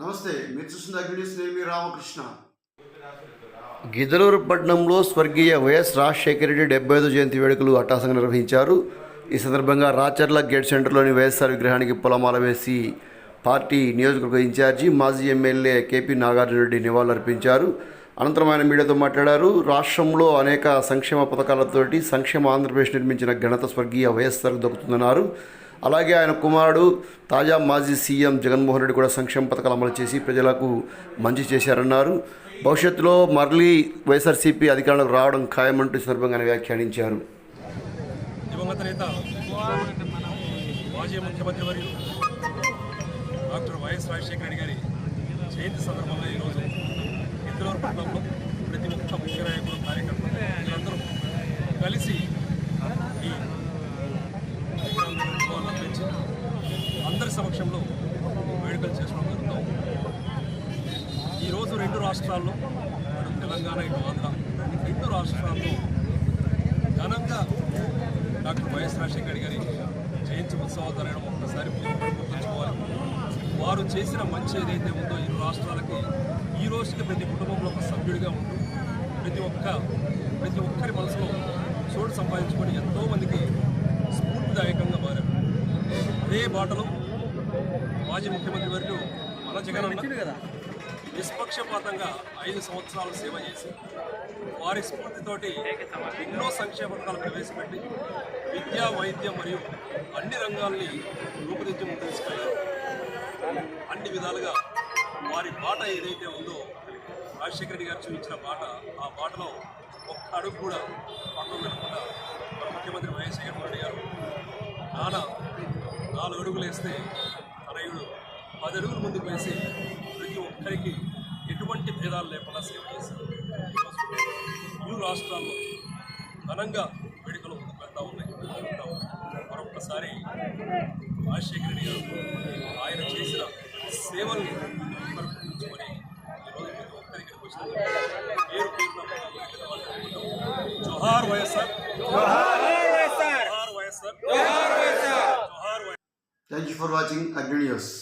నమస్తే మీరు చూస్తున్న అగ్నిస్ రామకృష్ణ. గిదలూరుపట్నంలో స్వర్గీయ వైఎస్ రాజశేఖర రెడ్డి డెబ్బై ఐదు జయంతి వేడుకలు అట్టాసంగా నిర్వహించారు. ఈ సందర్భంగా రాచర్ల గేట్ సెంటర్లోని వైఎస్ఆర్ విగ్రహానికి పొలమాల వేసి పార్టీ నియోజకవర్గ ఇన్ఛార్జి మాజీ ఎమ్మెల్యే కేపీ నాగార్జునరెడ్డి నివాళులర్పించారు అనంతరం ఆయన మీడియాతో మాట్లాడారు. రాష్ట్రంలో అనేక సంక్షేమ పథకాలతోటి సంక్షేమ ఆంధ్రప్రదేశ్ నిర్మించిన ఘనత స్వర్గీయ వైఎస్ఆర్ దక్కుతుందన్నారు. అలాగే ఆయన కుమారుడు తాజా మాజీ సీఎం జగన్మోహన్ రెడ్డి కూడా సంక్షేమ పథకాలు అమలు చేసి ప్రజలకు మంచి చేశారన్నారు. భవిష్యత్తులో మరలీ వైఎస్ఆర్సీపీ అధికారంలోకి రావడం ఖాయమంటూ సందర్భంగా ఆయన వ్యాఖ్యానించారు. దివంగత నేత మాజీ ముఖ్యమంత్రి వర్యులు డాక్టర్ వైఎస్ రాజశేఖర రెడ్డి గారి జయంతి సందర్భంగా ఈరోజు ఇందులో పట్టణంలో ప్రతి ఒక్క ముఖ్య సమక్షంలో వేడుకలు చేసుకోవడం జరుగుతాం ఈరోజు రెండు రాష్ట్రాల్లో అటు తెలంగాణ ఇటు ఆంధ్ర రెండు రాష్ట్రాల్లో ఘనంగా డాక్టర్ వైఎస్ రాజశేఖర్ గారి జయంతి ఉత్సవాలు జరగడం ఒక్కసారి గుర్తుంచుకోవాలి. వారు చేసిన మంచి ఏదైతే ఉందో ఇరు రాష్ట్రాలకి ఈ రోజుకి ప్రతి కుటుంబంలో ఒక సభ్యుడిగా ఉంటూ ప్రతి ఒక్క ప్రతి ఒక్కరి మనసులో చోటు సంపాదించుకొని ఎంతోమందికి స్ఫూర్తిదాయకంగా మారారు. అదే బాటలో మాజీ ముఖ్యమంత్రి వర్యులు మన జగన్ నిష్పక్షపాతంగా ఐదు సంవత్సరాలు సేవ చేసి వారి స్ఫూర్తితోటి ఎన్నో సంక్షేమ పథకాలు ప్రవేశపెట్టి విద్య వైద్యం మరియు అన్ని రంగాల్ని రూపుదిద్ది ముందు తీసుకెళ్ళారు. అన్ని విధాలుగా వారి బాట ఏదైతే ఉందో రాజశేఖర రెడ్డి గారు చూపించిన బాట ఆ బాటలో ఒక్క అడుగు కూడా పక్కన వెళ్ళకుండా మన ముఖ్యమంత్రి వైఎస్ జగన్మోహన్ రెడ్డి గారు నాన్న నాలుగు అడుగులు వేస్తే పది అడుగులు ముందుకు వేసి ప్రతి ఒక్కరికి ఎటువంటి భేదాలు లేకుండా సేవ చేశారు. ఇరు రాష్ట్రాల్లో ఘనంగా వేడుకలు ముందుకు వెళ్తా ఉన్నాయి జరుగుతూ ఉన్నాయి. మరొక్కసారి రాజశేఖర రెడ్డి గారు ఆయన చేసిన సేవల్ని గుర్తుంచుకొని ఈరోజు ప్రతి ఒక్కరికి వచ్చిన పేరు జోహార్ వైఎస్ఆర్. జోహార్ వైఎస్ఆర్. జోహార్ YSR. Thank you for watching Agni news